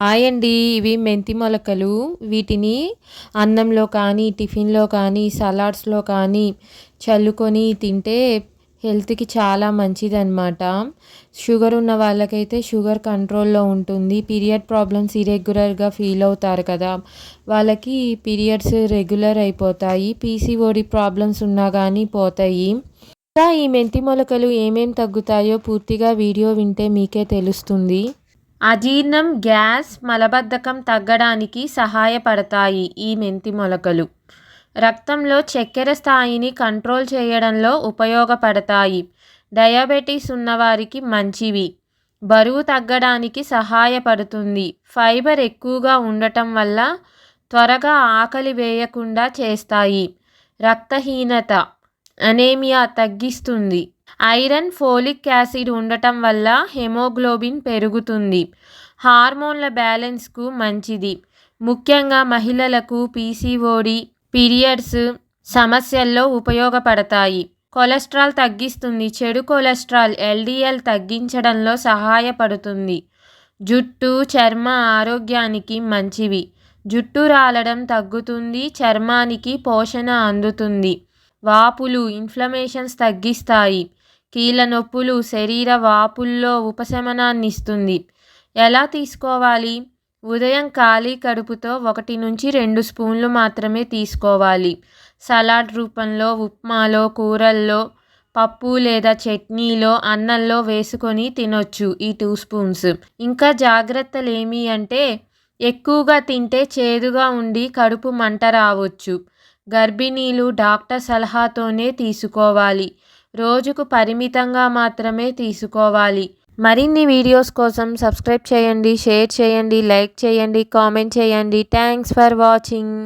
Hi అండి ఇవి మెంతి మొలకలు. వీటిని అన్నంలో కానీ టిఫిన్లో కానీ సలాడ్స్లో కానీ చల్లుకొని తింటే హెల్త్కి చాలా మంచిదన్నమాట. షుగర్ ఉన్న వాళ్ళకైతే షుగర్ కంట్రోల్లో ఉంటుంది. పీరియడ్ ప్రాబ్లమ్స్ ఇరెగ్యులర్గా ఫీల్ అవుతారు కదా. వాళ్ళకి పీరియడ్స్ రెగ్యులర్ అయిపోతాయి. పీసీఓడి ప్రాబ్లమ్స్ ఉన్నా కానీ పోతాయి. ఇంకా ఈ మెంతి మొలకలు ఏమేమి తగ్గుతాయో పూర్తిగా వీడియో వింటే మీకే తెలుస్తుంది. అజీర్ణం గ్యాస్ మలబద్ధకం తగ్గడానికి సహాయపడతాయి ఈ మెంతి మొలకలు. రక్తంలో చక్కెర స్థాయిని కంట్రోల్ చేయడంలో ఉపయోగపడతాయి. డయాబెటీస్ ఉన్నవారికి మంచివి. బరువు తగ్గడానికి సహాయపడుతుంది. ఫైబర్ ఎక్కువగా ఉండటం వల్ల త్వరగా ఆకలి వేయకుండా చేస్తాయి. రక్తహీనత అనేమియా తగ్గిస్తుంది. ఐరన్ ఫోలిక్ యాసిడ్ ఉండటం వల్ల హెమోగ్లోబిన్ పెరుగుతుంది. హార్మోన్ల బ్యాలెన్స్కు మంచిది. ముఖ్యంగా మహిళలకు పీసీఓడి పీరియడ్స్ సమస్యల్లో ఉపయోగపడతాయి. కొలెస్ట్రాల్ తగ్గిస్తుంది. చెడు కొలెస్ట్రాల్ ఎల్డిఎల్ తగ్గించడంలో సహాయపడుతుంది. జుట్టు చర్మ ఆరోగ్యానికి మంచివి. జుట్టు రాలడం తగ్గుతుంది. చర్మానికి పోషణ అందుతుంది. వాపులు ఇన్ఫ్లమేషన్స్ తగ్గిస్తాయి. కీళ్ళ నొప్పులు శరీర వాపుల్లో ఉపశమనాన్ని ఇస్తుంది ఎలా తీసుకోవాలి? ఉదయం ఖాళీ కడుపుతో ఒకటి నుంచి రెండు స్పూన్లు మాత్రమే తీసుకోవాలి. సలాడ్ రూపంలో ఉప్మాలో కూరల్లో పప్పు లేదా చట్నీలో అన్నంలో వేసుకొని తినొచ్చు ఈ టూ స్పూన్స్. ఇంకా జాగ్రత్తలు ఏమి అంటే ఎక్కువగా తింటే చేదుగా ఉండి కడుపు మంట రావచ్చు. గర్భిణీలు డాక్టర్ సలహాతోనే తీసుకోవాలి. రోజుకు పరిమితంగా మాత్రమే తీసుకోవాలి. మరిన్ని వీడియోస్ కోసం సబ్స్క్రైబ్ చేయండి షేర్ చేయండి లైక్ చేయండి కామెంట్ చేయండి. Thanks for watching.